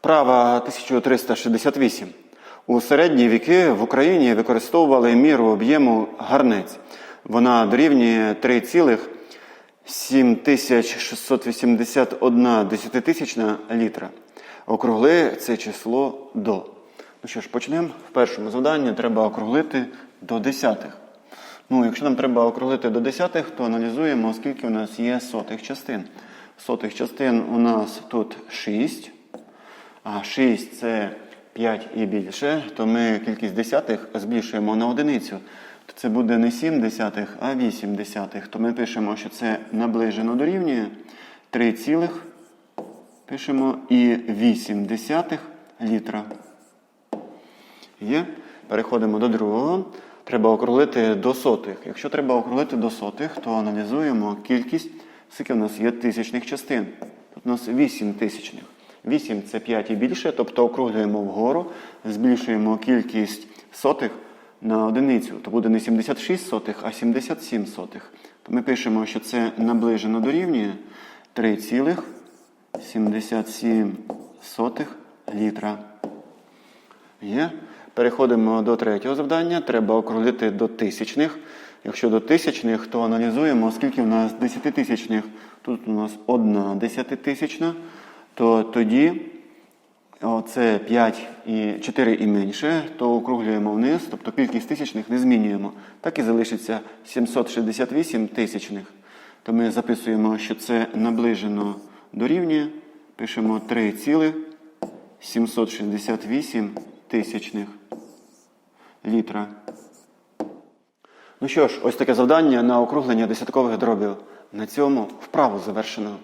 Вправа 1368. У середні віки в Україні використовували міру об'єму гарнець. Вона дорівнює 3,7681 десятитисячна літра. Округли це число до. Ну що ж, почнемо. В першому завданні треба округлити до десятих. Ну, якщо нам треба округлити до десятих, то аналізуємо, скільки у нас є сотих частин. Сотих частин у нас тут 6. А 6 це 5 і більше, то ми кількість десятих збільшуємо на одиницю. То це буде не 7 десятих, а 8 десятих. То ми пишемо, що це наближено дорівнює 3 цілих, пишемо і 8 десятих літра. Є. Переходимо до другого. Треба округлити до сотих. Якщо треба округлити до сотих, то аналізуємо кількість, скільки в нас є тисячних частин. Тут у нас 8 тисячних. 8 це 5 і більше, тобто округлюємо вгору, збільшуємо кількість сотих на одиницю. То буде не 76 сотих, а 77 сотих. То ми пишемо, що це наближено дорівнює 3,77 літра. Є. Переходимо до третього завдання. Треба округлити до тисячних. Якщо до тисячних, то аналізуємо, скільки в нас десятитисячних. Тут у нас одна десятитисячна, то тоді це 5 і 4 і менше, то округлюємо вниз, тобто кількість тисячних не змінюємо. Так і залишиться 768 тисячних. То ми записуємо, що це наближено дорівнює. Пишемо 3,768 тисячних літра. Ну що ж, ось таке завдання на округлення десяткових дробів. На цьому вправу завершено.